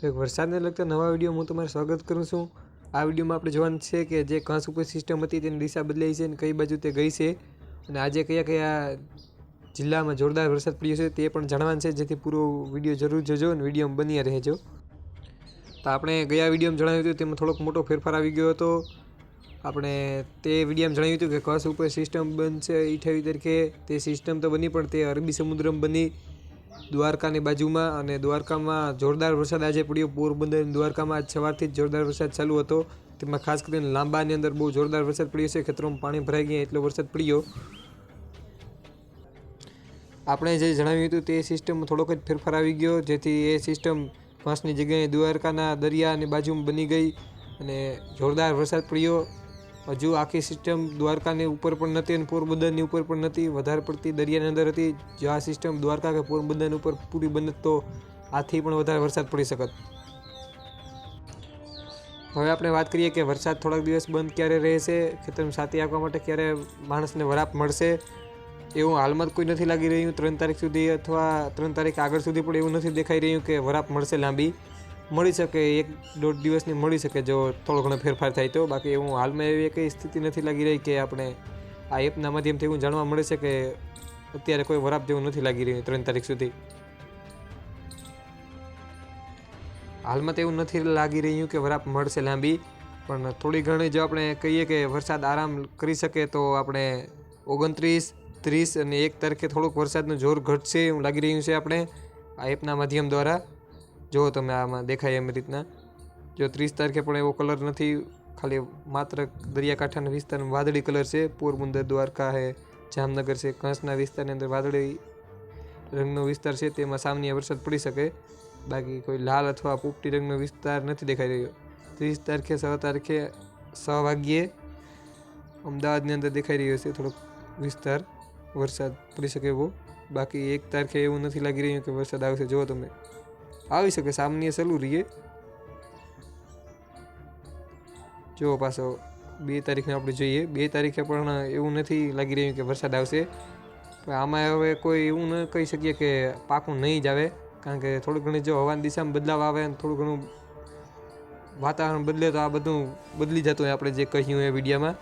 તો એક વરસાદને લગતા નવા વિડીયોમાં હું તમારું સ્વાગત કરું છું. આ વિડીયોમાં આપણે જોવાનું છે કે જે ઘાસ ઉપર સિસ્ટમ હતી તેની દિશા બદલાઈ છે અને કઈ બાજુ તે ગઈ છે અને આજે કયા કયા જિલ્લામાં જોરદાર વરસાદ પડ્યો છે તે પણ જાણવાનું છે. જેથી પૂરો વીડિયો જરૂર જોજો અને વિડીયોમાં બન્યા રહેજો. તો આપણે ગયા વિડીયોમાં જણાવ્યું હતું તેમાં થોડોક મોટો ફેરફાર આવી ગયો હતો. આપણે તે વિડીયોમાં જણાવ્યું હતું કે કચ્છ ઉપર સિસ્ટમ બનશે અઠ્યાવીસ તારીખે. તે સિસ્ટમ તો બની પણ તે અરબી સમુદ્રમાં બની. દ્વારકાની બાજુમાં અને દ્વારકામાં જોરદાર વરસાદ આજે પડ્યો. પોરબંદર દ્વારકામાં આજ સવારથી જ જોરદાર વરસાદ ચાલુ હતો. તેમાં ખાસ કરીને લાંબાની અંદર બહુ જોરદાર વરસાદ પડ્યો છે. ખેતરોમાં પાણી ભરાઈ ગયા એટલો વરસાદ પડ્યો. આપણે જે જણાવ્યું હતું તે સિસ્ટમમાં થોડોક જ ફેરફાર આવી ગયો, જેથી એ સિસ્ટમ વાંસની જગ્યાએ દ્વારકાના દરિયાની બાજુમાં બની ગઈ અને જોરદાર વરસાદ પડ્યો. હજુ આખી સિસ્ટમ દ્વારકાની ઉપર પણ નથી અને પોરબંદરની ઉપર પણ નથી. વધારે પડતી દરિયાની અંદર હતી. જો આ સિસ્ટમ દ્વારકા કે પોરબંદરની ઉપર પૂરી બનત તો આથી પણ વધારે વરસાદ પડી શકત. હવે આપણે વાત કરીએ કે વરસાદ થોડાક દિવસ બંધ ક્યારે રહેશે ખેતરમાં સાથી આપવા માટે ક્યારે માણસને વરાપ મળશે, એવું હાલમાં કોઈ નથી લાગી રહ્યું. ત્રણ તારીખ સુધી અથવા ત્રણ તારીખ આગળ સુધી પણ એવું નથી દેખાઈ રહ્યું કે વરાપ મળશે લાંબી. મળી શકે, એક દોઢ દિવસની મળી શકે જો થોડો ઘણો ફેરફાર થાય તો. બાકી હું હાલમાં એવી કંઈ સ્થિતિ નથી લાગી રહી કે આપણે આ એપના માધ્યમથી એવું જાણવા મળે છે કે અત્યારે કોઈ વરાપ જેવું નથી લાગી રહ્યું ત્રણ તારીખ સુધી. હાલમાં તો એવું નથી લાગી રહ્યું કે વરાપ મળશે લાંબી. પણ થોડી ઘણી જો આપણે કહીએ કે વરસાદ આરામ કરી શકે તો આપણે ઓગણત્રીસ, ત્રીસ અને એક તારીખે થોડુંક વરસાદનું જોર ઘટશે એવું લાગી રહ્યું છે આપણે આ એપના માધ્યમ દ્વારા. જુઓ તમે આમાં દેખાય એમ રીતના. જો ત્રીસ તારીખે પણ એવો કલર નથી, ખાલી માત્ર દરિયાકાંઠાના વિસ્તારમાં વાદળી કલર છે. પોરબંદર, દ્વારકા છે જામનગર છે. કંસના વિસ્તારની અંદર વાદળી રંગનો વિસ્તાર છે, તેમાં સામાન્ય વરસાદ પડી શકે. બાકી કોઈ લાલ અથવા પોપટી રંગનો વિસ્તાર નથી દેખાઈ રહ્યો. ત્રીસ તારીખે છ તારીખે છ વાગ્યે અમદાવાદની અંદર દેખાઈ રહ્યો છે થોડોક વિસ્તાર. વરસાદ પડી શકે એવો. બાકી એક તારીખે એવું નથી લાગી રહ્યું કે વરસાદ આવશે. જુઓ તમે. આવી શકે સામાન્ય સલું રહીએ જો પાછો, બે તારીખને આપણે જોઈએ. બે તારીખે પણ એવું નથી લાગી રહ્યું કે વરસાદ આવશે. આમાં હવે કોઈ એવું ન કહી શકીએ કે પાકું નહીં જ આવે. કારણ કે થોડું ઘણી જો હવાની દિશામાં બદલાવ આવે અને થોડું ઘણું વાતાવરણ બદલે તો આ બધું બદલી જતું હોય આપણે જે કહ્યું એ વિડીયામાં.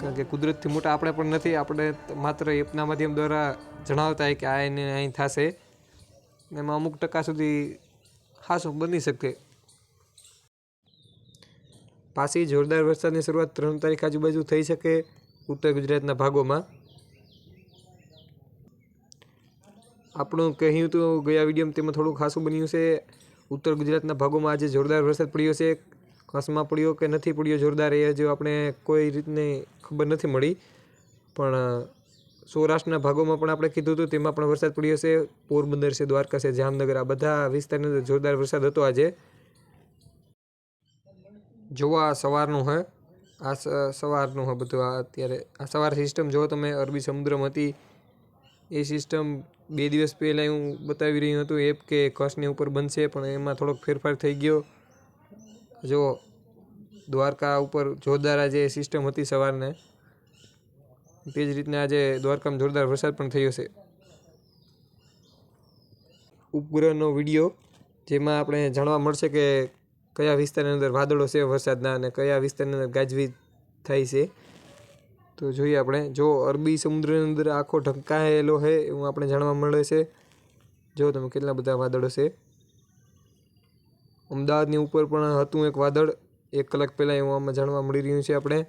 કારણ કે કુદરતથી મોટા આપણે પણ નથી. આપણે માત્ર એપના માધ્યમ દ્વારા જણાવતા હોય કે આ એને અહીં થશે. એમાં અમુક ટકા સુધી હાસું બની શકે. પાછી જોરદાર વરસાદની શરૂઆત ત્રણ તારીખ આજુબાજુ થઈ શકે ઉત્તર ગુજરાતના ભાગોમાં. આપણું કહ્યું તો ગયા વિડીયોમાં તેમાં થોડું ખાસું બન્યું છે. ઉત્તર ગુજરાતના ભાગોમાં આજે જોરદાર વરસાદ પડ્યો છે. કચ્છમાં પડ્યો કે નથી પડ્યો જોરદાર એ હજુ આપણે કોઈ રીતની ખબર નથી મળી. પણ સૌરાષ્ટ્રના ભાગોમાં પણ આપણે કીધું હતું, તેમાં પણ વરસાદ પડ્યો છે. પોરબંદર છે, દ્વારકા છે, જામનગર, આ બધા વિસ્તારની અંદર જોરદાર વરસાદ હતો આજે. જોવા સવારનું હે. આ સવારનું હે બધું, આ અત્યારે. આ સવાર સિસ્ટમ જો તમે, અરબી સમુદ્રમાં હતી. એ સિસ્ટમ બે દિવસ પહેલાં હું બતાવી રહ્યું હતું, એપ કે કચ્છની ઉપર બનશે, પણ એમાં થોડોક ફેરફાર થઈ ગયો. જો દ્વારકા ઉપર જોરદાર આજે સિસ્ટમ હતી સવારને. તે જ રીતના આજે દ્વારકામાં જોરદાર વરસાદ પણ થયો છે. ઉપગ્રહનો વીડિયો, જેમાં આપણે જાણવા મળશે કે કયા વિસ્તારની અંદર વાદળો છે વરસાદના અને કયા વિસ્તારની અંદર ગાજવીજ થાય છે. તો જોઈએ આપણે, જો અરબી સમુદ્રની અંદર આખો ઢંકાયેલો છે એવું આપણે જાણવા મળે છે. જો તમે કેટલા બધા વાદળો છે. અમદાવાદની ઉપર પણ હતું એક વાદળ, એક કલાક પહેલાં એવું આમાં જાણવા મળી રહ્યું છે આપણે.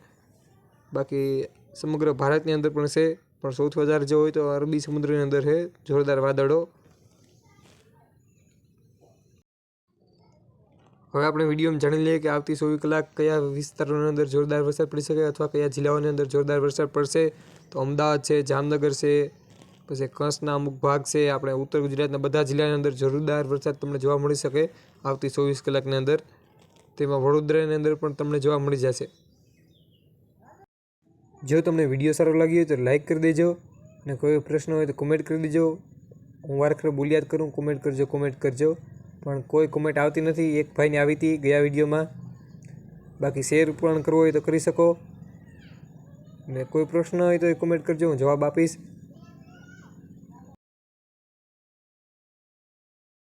બાકી સમગ્ર ભારતની અંદર પણ છે. પણ સૌથી વધારે જો હોય તો અરબી સમુદ્રની અંદર છે. જોરદાર વાદળો. હવે આપણે વિડીયોમાં જાણી લઈએ કે આવતી ચોવીસ કલાક કયા વિસ્તારોની અંદર જોરદાર વરસાદ પડી શકે અથવા કયા જિલ્લાઓની અંદર જોરદાર વરસાદ પડશે. તો અમદાવાદ છે, જામનગર છે, પછી કચ્છના અમુક ભાગ છે. આપણે ઉત્તર ગુજરાતના બધા જિલ્લાની અંદર જોરદાર વરસાદ તમને જોવા મળી શકે આવતી ચોવીસ કલાકની અંદર. તેમાં વડોદરાની અંદર પણ તમને જોવા મળી જશે. જો તમને વીડિયો સારો લાગ્યો તો લાઇક કરી દેજો અને કોઈ પ્રશ્ન હોય તો કોમેન્ટ કરી દેજો. હું વારખર બોલિયાદ કરું કોમેન્ટ કરજો કોમેન્ટ કરજો. પણ કોઈ કોમેન્ટ આવતી નથી, એક ભાઈને આવી હતી ગયા વિડીયોમાં. બાકી શેર પણ કરવો હોય તો કરી શકો. ને કોઈ પ્રશ્ન હોય તો એ કોમેન્ટ કરજો, હું જવાબ આપીશ.